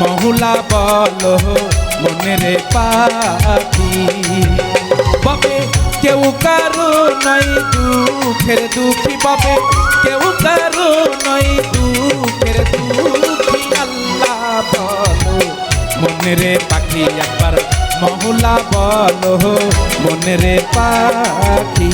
মহুলা বলো মনে রে পাখি। ববে, কেউ কারও নাই দুঃখের দুঃখী, ববে, কেউ কারও নাই দুঃখের দুঃখী। আল্লাহ বলো মনে রে পাখি একবার, মহুলা বলো মনে রে পাখি।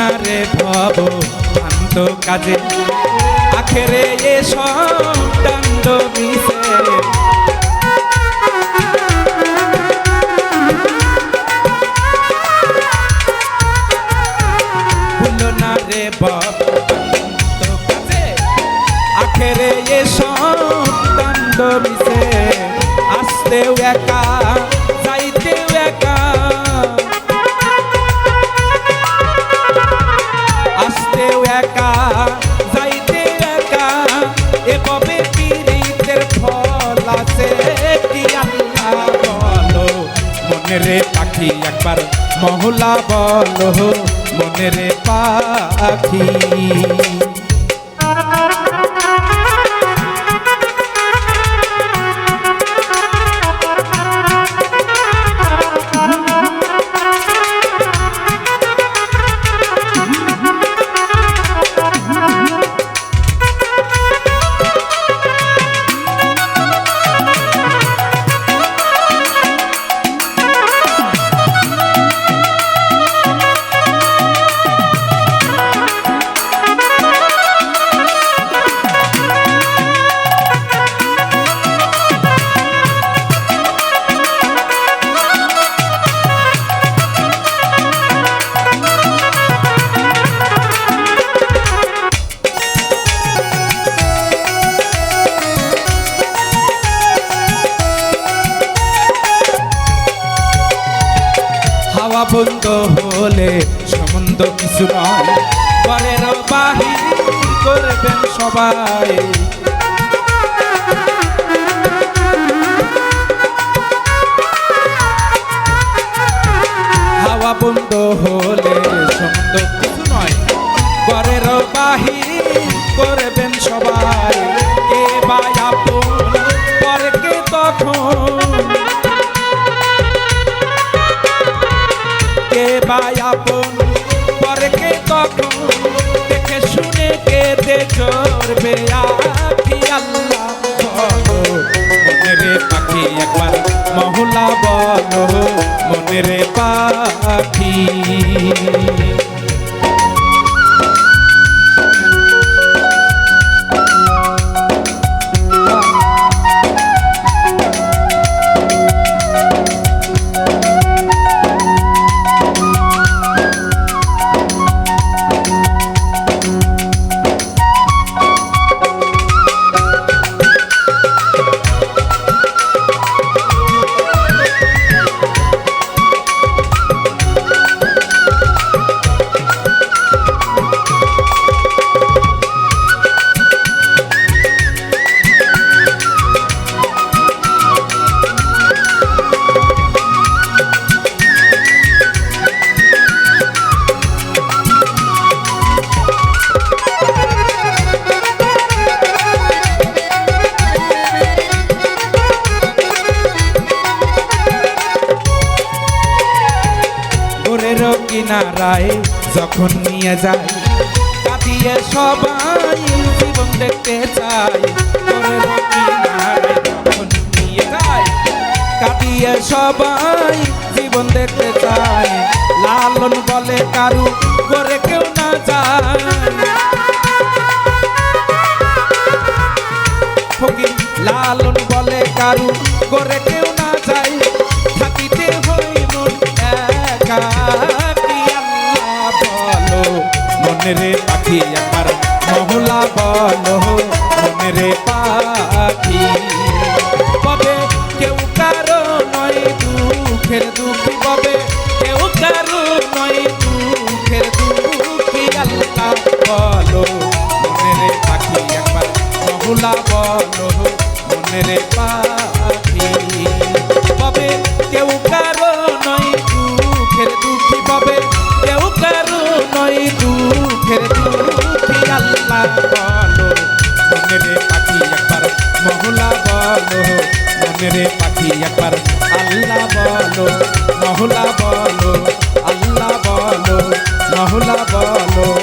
ভুলো না রে ভব শান্ত কাজে। আখেরে এ ভুলো না রে আখেরে এ সন্তান্ড মিশে আসতেও একা মনে রে পাখি একবার মহলা বলো মনে রে পাখি। হাওয়া বন্ধ হলে সম্বন্ধ কিছু নয় ঘরের বাহির করবেন সবাই। হাওয়া বন্ধ হলে সম্বন্ধ কিছু নয় ঘরের বাহির করবেন সবাই। কে বা আপন পরকে তখন চড়বে আখি আল্লাহ। বলো মনে পাখি একবার মহলা বলো মনেরে পাখি। গোরের যখন নিয়ে যায় কাঁদিয়ে সবাই জীবন দেখতে গোরের যখন সবাই জীবন দেখতে চায় লালন বলে কারু করে কেউ না যায়। লালন বলে কারু করে বলো মনের পাখি তবে কেউ কারও নয় দুঃখের দুঃখী তবে কেউ কারও নয় দুঃখের দুঃখী আল্লাহ বলো মনের পাখি একবার মহলা বলো মনের পাখি একবার আল্লাহ বলো মহলা বলো আল্লাহ বলো, মহলা বলো।